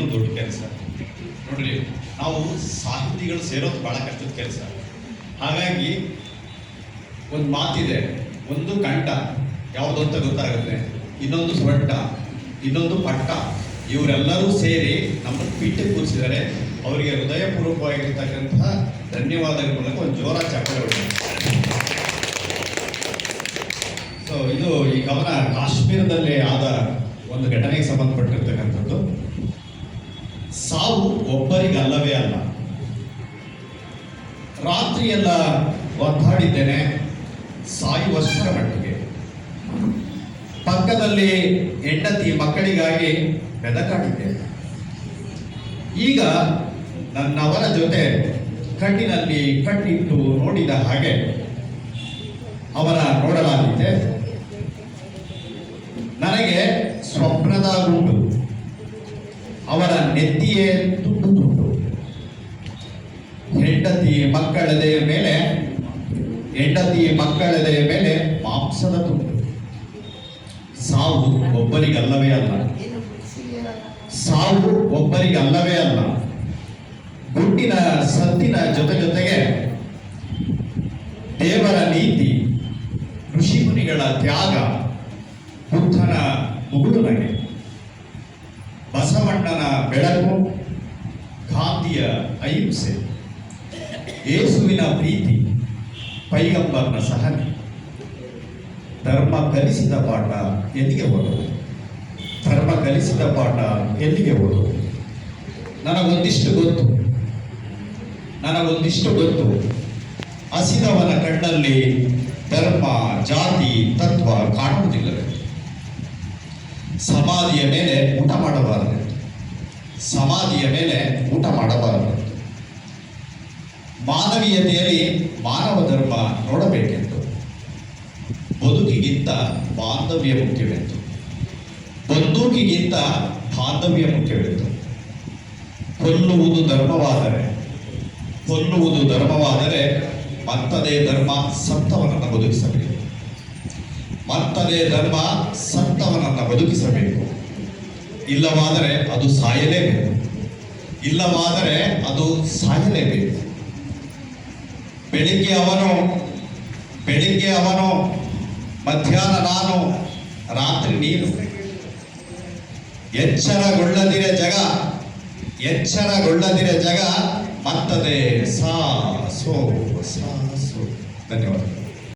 ಇನ್ನೂ ದೊಡ್ಡ ಕೆಲಸ. ನೋಡ್ರಿ, ನಾವು ಸಾಹಿತಿಗಳು ಸೇರೋದು ಭಾಳ ಕಷ್ಟದ ಕೆಲಸ. ಹಾಗಾಗಿ ಒಂದು ಮಾತಿದೆ, ಒಂದು ಕಂಠ ಯಾವುದು ಅಂತ ಗೊತ್ತಾಗುತ್ತೆ. ಇನ್ನೊಂದು ಸೊಟ್ಟ ಇನ್ನೊಂದು ಪಟ್ಟ, ಇವರೆಲ್ಲರೂ ಸೇರಿ ನಮ್ಮ ಪೀಠಕ್ಕೆ ಕೂರಿಸಿದರೆ ಅವರಿಗೆ ಹೃದಯಪೂರ್ವಕವಾಗಿರ್ತಕ್ಕಂತಹ ಧನ್ಯವಾದಗಳ ಮೂಲಕ ಒಂದು ಜೋರ ಹೊಡೆದ ಸೊ ಇದು ಈ ಕವನ ಕಾಶ್ಮೀರದಲ್ಲಿ ಆದ ಒಂದು ಘಟನೆಗೆ ಸಂಬಂಧಪಟ್ಟಿರ್ತಕ್ಕಂಥದ್ದು. ಸಾವು ಒಬ್ಬರಿಗಲ್ಲವೇ ಅಲ್ಲ. ರಾತ್ರಿಯೆಲ್ಲ ಒದ್ದಾಡಿದ್ದೇನೆ ಸಾಯುವಷ್ಟರ ಮಟ್ಟಿಗೆ. ಪಕ್ಕದಲ್ಲಿ ಹೆಂಡತಿ ಮಕ್ಕಳಿಗಾಗಿ ಬೆದಕಾಡಿದ್ದೇನೆ. ಈಗ ನನ್ನವರ ಜೊತೆ ಕಣ್ಣಿನಲ್ಲಿ ಕಣ್ಣಿಟ್ಟು ನೋಡಿದ ಹಾಗೆ ಅವರ ನೋಡಲಾಗಿದೆ. ನನಗೆ ಸ್ವಪ್ನದ ಗುಂಡು ಅವರ ನೆತ್ತಿಯೇ ತುಂಡು ತುಂಡು ಹೆಂಡತಿ ಮಕ್ಕಳದೆಯ ಮೇಲೆ, ಹೆಂಡತಿ ಮಕ್ಕಳದೆಯ ಮೇಲೆ ಮಾಂಸದ ತುಂಡು. ಸಾವು ಒಬ್ಬರಿಗಲ್ಲವೇ ಅಲ್ಲ. ಸಾವು ಒಬ್ಬರಿಗಲ್ಲವೇ ಅಲ್ಲ. ಗುಂಡಿನ ಸತ್ತಿನ ಜೊತೆ ಜೊತೆಗೆ ದೇವರ ನೀತಿ ಋಷಿಮುನಿಗಳ ತ್ಯಾಗ, ಬುದ್ಧನ ಮುಗುಳು ಬಸವಣ್ಣನ ಬೆಳಕು ಗಾಂಧಿಯ ಅಹಿಂಸೆ, ಯೇಸುವಿನ ಪ್ರೀತಿ, ಪೈಗಂಬರ್ನ ಸಹನೆ. ಧರ್ಮ ಕಲಿಸಿದ ಪಾಠ ಎಲ್ಲಿಗೆ ಹೋದರು ಧರ್ಮ ಕಲಿಸಿದ ಪಾಠ ಎಲ್ಲಿಗೆ ಹೋದರು ನನಗೊಂದಿಷ್ಟು ಗೊತ್ತು. ನನಗೊಂದಿಷ್ಟು ಗೊತ್ತು. ಹಸಿದವನ ಕಣ್ಣಲ್ಲಿ ಧರ್ಮ, ಜಾತಿ, ತತ್ವ ಕಾಣುವುದಿಲ್ಲವೆ? ಸಮಾಧಿಯ ಮೇಲೆ ಊಟ ಸಮಾಧಿಯ ಮೇಲೆ ಊಟ ಮಾಡಬಾರದು. ಮಾನವೀಯತೆಯಲ್ಲಿ ಮಾನವ ಧರ್ಮ ನೋಡಬೇಕೆಂದು. ಬದುಕಿಗಿಂತ ಬಾಂಧವ್ಯ ಮುಖ್ಯವೆಂದು. ಬಂದೂಕಿಗಿಂತ ಬಾಂಧವ್ಯ ಮುಖ್ಯವೆಂದು. ಕೊಲ್ಲುವುದು ಧರ್ಮವಾದರೆ ಕೊಲ್ಲುವುದು ಧರ್ಮವಾದರೆ ಮತ್ತದೇ ಧರ್ಮ ಸತ್ತವನನ್ನು ಬದುಕಿಸಬೇಕು. ಮತ್ತದೇ ಧರ್ಮ ಸತ್ತವನನ್ನು ಬದುಕಿಸಬೇಕು. ಇಲ್ಲವಾದರೆ ಅದು ಸಾಯಲೇಬೇಕು. ಇಲ್ಲವಾದರೆ ಅದು ಸಾಯಲೇಬೇಕು. ಬೆಳಿಗ್ಗೆ ಅವನು ಬೆಳಿಗ್ಗೆ ಅವನು, ಮಧ್ಯಾಹ್ನ ನಾನು, ರಾತ್ರಿ ನೀನು. ಎಚ್ಚರಗೊಳ್ಳದಿರ ಜಗ ಎಚ್ಚರಗೊಳ್ಳದಿರ ಜಗ, ಮತ್ತದೆ ಸಾ ಸೋ ಸಾ ಸೋ ಧನ್ಯವಾದ